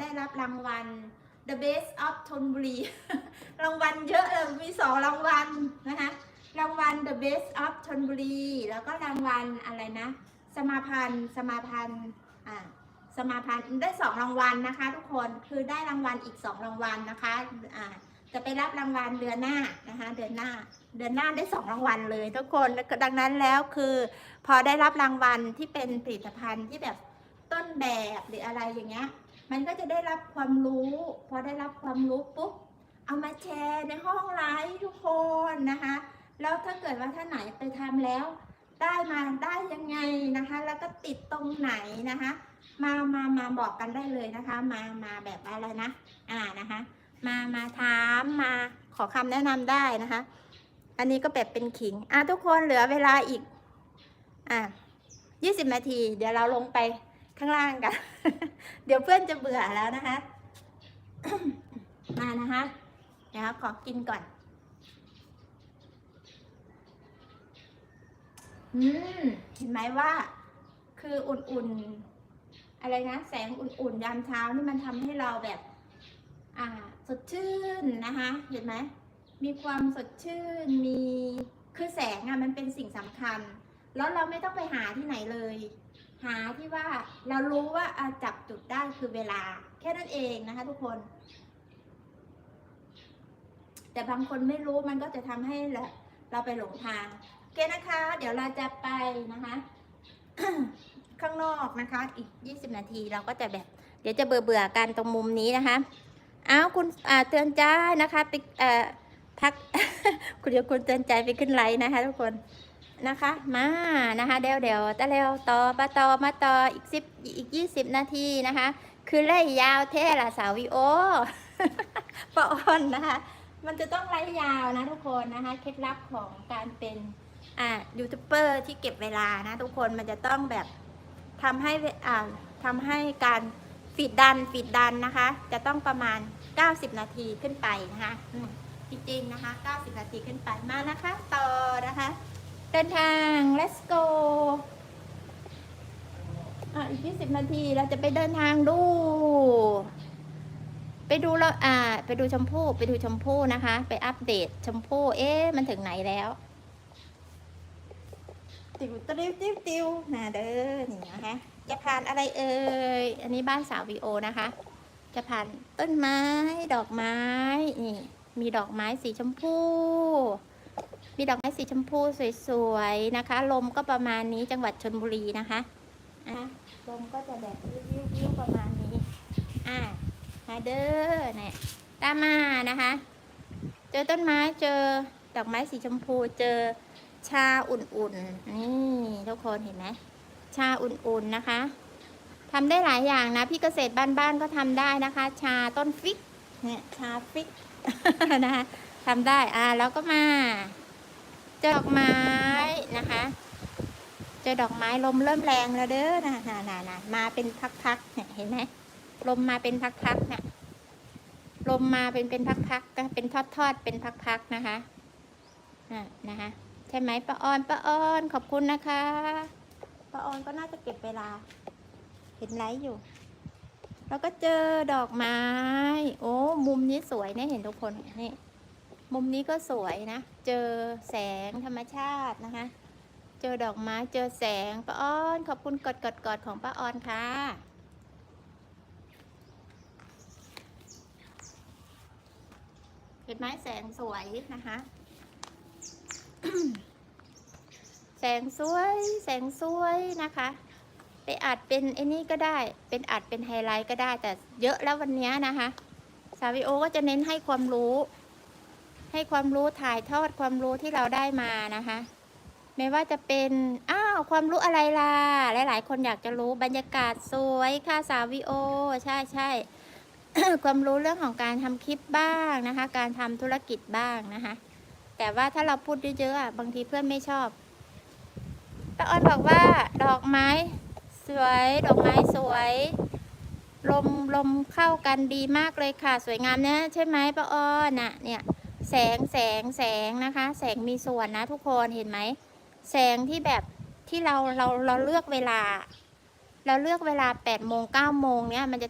ได้รับรางวัล The Best of ชนบุรี รางวัลเยอะเลยมีสองรางวัลนะคะ รางวัล The Best of ชนบุรี แล้วก็รางวัลอะไรนะ สมาพันธ์สมาพันธ์อ่าสมาพันธ์ได้สองรางวัลนะคะ ทุกคน คือได้รางวัลอีกสองรางวัลนะคะอ่าจะไปรับรางวัลเดือนหน้านะคะ เดือนหน้า เดือนหน้าได้สองรางวัลเลย ทุกคน ดังนั้นแล้วคือ พอได้รับรางวัลที่เป็นผลิตภัณฑ์ที่แบบต้นแบบหรืออะไรอย่างเงี้ย มันก็จะได้รับความรู้ พอได้รับความรู้ปุ๊บเอามาแชร์ในห้องไลฟ์ทุกคนนะคะ แล้วถ้าเกิดว่าท่านไหนไปทำแล้ว ได้มาได้ยังไงนะคะ แล้วก็ติดตรงไหนนะคะ มามามาบอกกันได้เลยนะคะ มามาแบบอะไรนะอ่านะคะ มามาถามมาขอคำแนะนำได้นะคะ อันนี้ก็แบบเป็นขิงอะทุกคนเหลือเวลาอีกอะยี่สิบนาที เดี๋ยวเราลงไป ข้างล่างกัน เดี๋ยวเพื่อนจะเบื่อแล้วนะคะ มานะคะเดี๋ยวขอกินก่อน อืม เห็นไหมว่า คืออุ่นๆ อะไรนะ แสงอุ่นๆ ยามเช้านี่มันทำให้เราแบบ อ่า สดชื่นนะคะ เห็นไหม มีความสดชื่น มี คือแสงอะมันเป็นสิ่งสำคัญ แล้วเราไม่ต้องไปหาที่ไหนเลย หาที่ว่าเรารู้ว่าจับจุดได้คือเวลา แค่นั้นเองนะคะ ทุกคน แต่บางคนไม่รู้มันก็จะทำให้เราไปหลงทางโอเคนะคะ เดี๋ยวเราจะไปนะคะข้างนอกนะคะ อีก 20 นาทีเราก็จะแบบ เดี๋ยวจะเบื่อเบื่อกันตรงมุมนี้นะคะอ้าวคุณเตือนใจนะคะไปพักคุณเดี๋ยวคุณเตือนใจไปขึ้นไลน์นะคะ ทุกคน นะคะ มานะคะเดี๋ยวเดี๋ยวตะเร็วต่อมาต่อมาต่ออีกสิบอีกยี่สิบนาทีนะคะ คือไล่ยาวเท่ละสาววิโอปะออนนะคะ มันจะต้องไล่ยาวนะทุกคนนะคะ เคล็ดลับของการเป็นอ่ายูทูบเบอร์ที่เก็บเวลานะทุกคนมันจะต้องแบบทำให้อ่าทำให้การฟีดดันฟีดดันนะคะ จะต้องประมาณ 90 นาทีขึ้นไปนะคะจริงๆนะคะ 90 นาทีขึ้นไปมานะคะ ต่อนะคะ เดินทาง let's go อะอีก20นาทีเราจะไปเดินทางดู ไปดูแล้วอ่า ไปดูชมพู่ไปดูชมพู่นะคะ ไปอัปเดตชมพู่เอ๊ะมันถึงไหนแล้ว ติวติวติวติวนะเด้อนี่นะคะจะผ่านอะไรเอ่ยอันนี้บ้านสาววีโอนะคะ จะผ่านต้นไม้ดอกไม้นี่มีดอกไม้สีชมพู มีดอกไม้สีชมพูสวยๆนะคะ ลมก็ประมาณนี้จังหวัดชนบุรีนะคะอะลมก็จะแบบวิวๆประมาณนี้อะมาเด้อเนี่ยตามมานะคะ เจอต้นไม้เจอดอกไม้สีชมพูเจอชาอุ่นๆ นี่ทุกคนเห็นไหมชาอุ่นๆนะคะทำได้หลายอย่างนะ พี่เกษตรบ้านๆก็ทำได้นะคะ ชาต้นฟิก เนี่ยชาฟิกนะคะทำได้อ่าแล้วก็มาเจอดอกไม้นะคะเจอดอกไม้ลมเริ่มแรงแล้วเด้อนะนะนะนะมาเป็นพักๆเนี่ยเห็นไหมลมมาเป็นพักๆเนี่ยลมมาเป็นเป็นพักๆก็เป็นทอดๆเป็นพักๆนะคะอ่านะคะใช่ไหมป้าออนป้าออนขอบคุณนะคะป้าออนก็น่าจะเก็บเวลา เห็นไลฟ์อยู่ แล้วก็เจอดอกไม้ โอ้มุมนี้สวยนะเห็นทุกคนนี่มุมนี้ก็สวยนะ เจอแสงธรรมชาตินะคะ เจอดอกไม้เจอแสงป้าออน ขอบคุณกดกดกดของป้าออนค่ะเห็นไหมแสงสวยนะคะ แสงสวย แสงสวยนะคะ ไปอัดเป็นไอ้นี่ก็ได้ เป็นอัดเป็นไฮไลท์ก็ได้ แต่เยอะแล้ววันนี้นะคะสาวิโอก็จะเน้นให้ความรู้ ให้ความรู้ถ่ายทอดความรู้ที่เราได้มานะคะ ไม่ว่าจะเป็นอ้าวความรู้อะไรล่ะ หลาย ๆ คนอยากจะรู้บรรยากาศสวยค่ะสาวิโอ ใช่ใช่ความรู้เรื่องของการทำคลิปบ้างนะคะ การทำธุรกิจบ้างนะคะ แต่ว่าถ้าเราพูดเยอะๆบางทีเพื่อนไม่ชอบป้าออนบอกว่าดอกไม้ สวย ดอกไม้สวย ลมลมเข้ากันดีมากเลยค่ะ สวยงามนะใช่ไหมป้าอ้อน่ะเนี่ยแสงแสงแสงนะคะ แสงมีส่วนนะทุกคนเห็นไหม แสงที่แบบที่เราเราเราเลือกเวลา เราเลือกเวลา8โมง9โมงเนี่ยมันจะ